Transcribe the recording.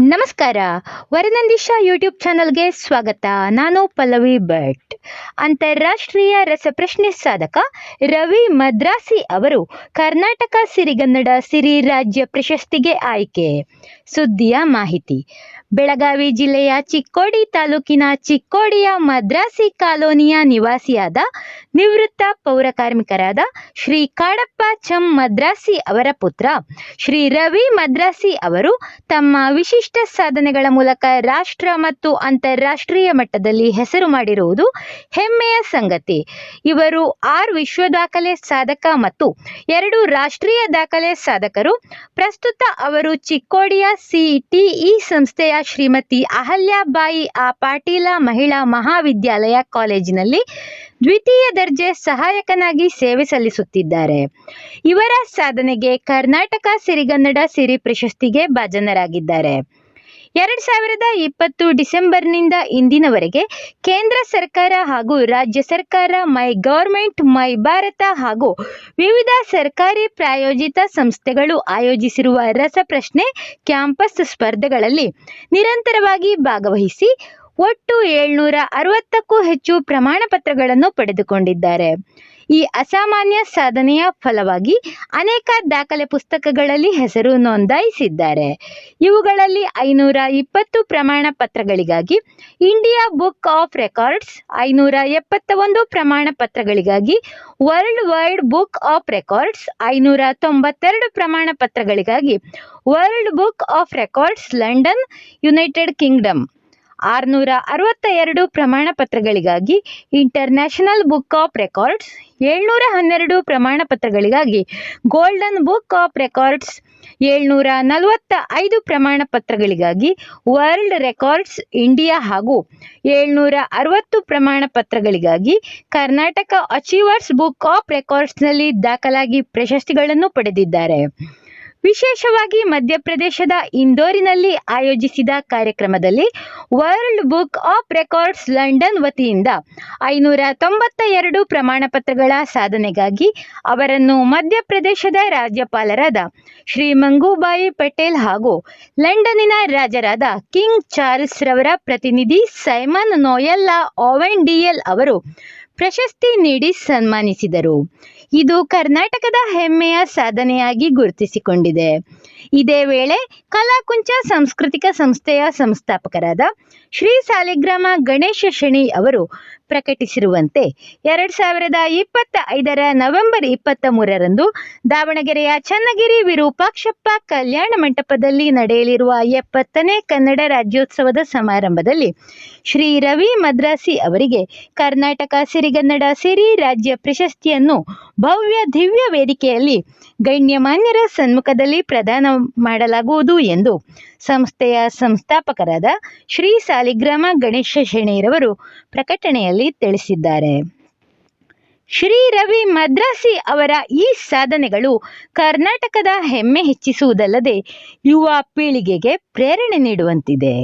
ನಮಸ್ಕಾರ. ವರನಂದೀಶ ಯೂಟ್ಯೂಬ್ ಚಾನಲ್ಗೆ ಸ್ವಾಗತ. ನಾನು ಪಲ್ಲವಿ ಭಟ್. ಅಂತಾರಾಷ್ಟ್ರೀಯ ರಸಪ್ರಶ್ನೆ ಸಾಧಕ ರವಿ ಮದ್ರಾಸಿ ಅವರು ಕರ್ನಾಟಕ ಸಿರಿಗನ್ನಡ ಸಿರಿ ರಾಜ್ಯ ಪ್ರಶಸ್ತಿಗೆ ಆಯ್ಕೆ. ಸುದ್ದಿಯ ಮಾಹಿತಿ. ಬೆಳಗಾವಿ ಜಿಲ್ಲೆಯ ಚಿಕ್ಕೋಡಿ ತಾಲೂಕಿನ ಚಿಕ್ಕೋಡಿಯ ಮದ್ರಾಸಿ ಕಾಲೋನಿಯ ನಿವಾಸಿಯಾದ ನಿವೃತ್ತ ಪೌರ ಕಾರ್ಮಿಕರಾದ ಶ್ರೀ ಕಾಡಪ್ಪ ಚಂ ಮದ್ರಾಸಿ ಅವರ ಪುತ್ರ ಶ್ರೀ ರವಿ ಮದ್ರಾಸಿ ಅವರು ತಮ್ಮ ವಿಶಿಷ್ಟ ಸಾಧನೆಗಳ ಮೂಲಕ ರಾಷ್ಟ್ರ ಮತ್ತು ಅಂತಾರಾಷ್ಟ್ರೀಯ ಮಟ್ಟದಲ್ಲಿ ಹೆಸರು ಮಾಡಿರುವುದು ಹೆಮ್ಮೆಯ ಸಂಗತಿ. ಇವರು ಆರು ವಿಶ್ವ ದಾಖಲೆ ಸಾಧಕ ಮತ್ತು ಎರಡು ರಾಷ್ಟ್ರೀಯ ದಾಖಲೆ ಸಾಧಕರು. ಪ್ರಸ್ತುತ ಅವರು ಚಿಕ್ಕೋಡಿಯ ಸಿಟಿಇ ಸಂಸ್ಥೆಯ ಶ್ರೀಮತಿ ಅಹಲ್ಯಾಬಾಯಿ ಆ ಪಾಟೀಲ ಮಹಿಳಾ ಮಹಾವಿದ್ಯಾಲಯ ಕಾಲೇಜಿನಲ್ಲಿ ದ್ವಿತೀಯ ದರ್ಜೆ ಸಹಾಯಕನಾಗಿ ಸೇವೆ ಸಲ್ಲಿಸುತ್ತಿದ್ದಾರೆ. ಇವರ ಸಾಧನೆಗೆ ಕರ್ನಾಟಕ ಸಿರಿಗನ್ನಡ ಸಿರಿ ಪ್ರಶಸ್ತಿಗೆ ಭಾಜನರಾಗಿದ್ದಾರೆ. ಎರಡ್ ಸಾವಿರದ ಇಪ್ಪತ್ತು ಡಿಸೆಂಬರ್ನಿಂದ ಇಂದಿನವರೆಗೆ ಕೇಂದ್ರ ಸರ್ಕಾರ ಹಾಗೂ ರಾಜ್ಯ ಸರ್ಕಾರ, ಮೈ ಗೌರ್ಮೆಂಟ್, ಮೈ ಭಾರತ ಹಾಗೂ ವಿವಿಧ ಸರ್ಕಾರಿ ಪ್ರಾಯೋಜಿತ ಸಂಸ್ಥೆಗಳು ಆಯೋಜಿಸಿರುವ ರಸಪ್ರಶ್ನೆ ಕ್ಯಾಂಪಸ್ ಸ್ಪರ್ಧೆಗಳಲ್ಲಿ ನಿರಂತರವಾಗಿ ಭಾಗವಹಿಸಿ ಒಟ್ಟು ಏಳ್ನೂರ ಅರವತ್ತಕ್ಕೂ ಹೆಚ್ಚು ಪ್ರಮಾಣ ಪತ್ರಗಳನ್ನು ಪಡೆದುಕೊಂಡಿದ್ದಾರೆ. ಈ ಅಸಾಮಾನ್ಯ ಸಾಧನೆಯ ಫಲವಾಗಿ ಅನೇಕ ದಾಖಲೆ ಪುಸ್ತಕಗಳಲ್ಲಿ ಹೆಸರು ನೋಂದಾಯಿಸಿದ್ದಾರೆ. ಇವುಗಳಲ್ಲಿ ಐನೂರ ಇಪ್ಪತ್ತು ಪ್ರಮಾಣ ಪತ್ರಗಳಿಗಾಗಿ ಇಂಡಿಯಾ ಬುಕ್ ಆಫ್ ರೆಕಾರ್ಡ್ಸ್, ಐನೂರ ಎಪ್ಪತ್ತ ಒಂದು ಪ್ರಮಾಣ ಪತ್ರಗಳಿಗಾಗಿ world wide book of records, ಐನೂರ ತೊಂಬತ್ತೆರಡು ಪ್ರಮಾಣ ಪತ್ರಗಳಿಗಾಗಿ world book of records, London, United Kingdom. ಆರುನೂರ ಅರವತ್ತ ಎರಡು ಪ್ರಮಾಣ ಪತ್ರಗಳಿಗಾಗಿ ಇಂಟರ್ನ್ಯಾಷನಲ್ ಬುಕ್ ಆಫ್ ರೆಕಾರ್ಡ್ಸ್ ಏಳ್ನೂರ ಹನ್ನೆರಡು ಪ್ರಮಾಣ ಪತ್ರಗಳಿಗಾಗಿ ಗೋಲ್ಡನ್ ಬುಕ್ ಆಫ್ ರೆಕಾರ್ಡ್ಸ್ ಏಳ್ನೂರ ನಲವತ್ತ ಐದು ಪ್ರಮಾಣ ಪತ್ರಗಳಿಗಾಗಿ ವರ್ಲ್ಡ್ ರೆಕಾರ್ಡ್ಸ್ ಇಂಡಿಯಾ ಹಾಗೂ ಏಳ್ನೂರ ಅರವತ್ತು ಪ್ರಮಾಣ ಪತ್ರಗಳಿಗಾಗಿ ಕರ್ನಾಟಕ ಅಚೀವರ್ಸ್ ಬುಕ್ ಆಫ್ ರೆಕಾರ್ಡ್ಸ್ನಲ್ಲಿ ದಾಖಲಾಗಿ ಪ್ರಶಸ್ತಿಗಳನ್ನು ಪಡೆದಿದ್ದಾರೆ. ವಿಶೇಷವಾಗಿ ಮಧ್ಯಪ್ರದೇಶದ ಇಂದೋರಿನಲ್ಲಿ ಆಯೋಜಿಸಿದ ಕಾರ್ಯಕ್ರಮದಲ್ಲಿ world book of records London ವತಿಯಿಂದ ಐನೂರ ತೊಂಬತ್ತ ಎರಡು ಪ್ರಮಾಣ ಪತ್ರಗಳ ಸಾಧನೆಗಾಗಿ ಅವರನ್ನು ಮಧ್ಯಪ್ರದೇಶದ ರಾಜ್ಯಪಾಲರಾದ ಶ್ರೀ ಮಂಗೂಬಾಯಿ ಪಟೇಲ್ ಹಾಗೂ ಲಂಡನ್ನಿನ ರಾಜರಾದ ಕಿಂಗ್ ಚಾರ್ಲ್ಸ್ ರವರ ಪ್ರತಿನಿಧಿ ಸೈಮನ್ ನೋಯಲ್ಲಾ ಓವೆನ್ ಡಿಎಲ್ ಅವರು ಪ್ರಶಸ್ತಿ ನೀಡಿ ಸನ್ಮಾನಿಸಿದರು. ಇದು ಕರ್ನಾಟಕದ ಹೆಮ್ಮೆಯ ಸಾಧನೆಯಾಗಿ ಗುರುತಿಸಿಕೊಂಡಿದೆ. ಇದೇ ವೇಳೆ ಕಲಾಕುಂಚ ಸಾಂಸ್ಕೃತಿಕ ಸಂಸ್ಥೆಯ ಸಂಸ್ಥಾಪಕರಾದ ಶ್ರೀ ಸಾಲಿಗ್ರಾಮ ಗಣೇಶ ಶೆಣಿ ಅವರು ಪ್ರಕಟಿಸಿರುವಂತೆ ಎರಡ್ ಸಾವಿರದ ಇಪ್ಪತ್ತ ಐದರ ನವೆಂಬರ್ ಇಪ್ಪತ್ತ ಮೂರರಂದು ದಾವಣಗೆರೆಯ ಚನ್ನಗಿರಿ ವಿರೂಪಾಕ್ಷಪ್ಪ ಕಲ್ಯಾಣ ಮಂಟಪದಲ್ಲಿ ನಡೆಯಲಿರುವ ಎಪ್ಪತ್ತನೇ ಕನ್ನಡ ರಾಜ್ಯೋತ್ಸವದ ಸಮಾರಂಭದಲ್ಲಿ ಶ್ರೀ ರವಿ ಮದ್ರಾಸಿ ಅವರಿಗೆ ಕರ್ನಾಟಕ ಸಿರಿಗನ್ನಡ ಸಿರಿ ರಾಜ್ಯ ಪ್ರಶಸ್ತಿಯನ್ನು ಭವ್ಯ ದಿವ್ಯ ವೇದಿಕೆಯಲ್ಲಿ ಗಣ್ಯಮಾನ್ಯರ ಸನ್ಮುಖದಲ್ಲಿ ಪ್ರದಾನ ಮಾಡಲಾಗುವುದು ಎಂದು ಸಂಸ್ಥೆಯ ಸಂಸ್ಥಾಪಕರಾದ ಶ್ರೀ ಸಾಲಿಗ್ರಾಮ ಗಣೇಶ ಶೆಣೇರವರು ಪ್ರಕಟಣೆಯಲ್ಲಿ ತಿಳಿಸಿದ್ದಾರೆ. ಶ್ರೀ ರವಿ ಮದ್ರಾಸಿ ಅವರ ಈ ಸಾಧನೆಗಳು ಕರ್ನಾಟಕದ ಹೆಮ್ಮೆ ಹೆಚ್ಚಿಸುವುದಲ್ಲದೆ ಯುವ ಪೀಳಿಗೆಗೆ ಪ್ರೇರಣೆ ನೀಡುವಂತಿದೆ.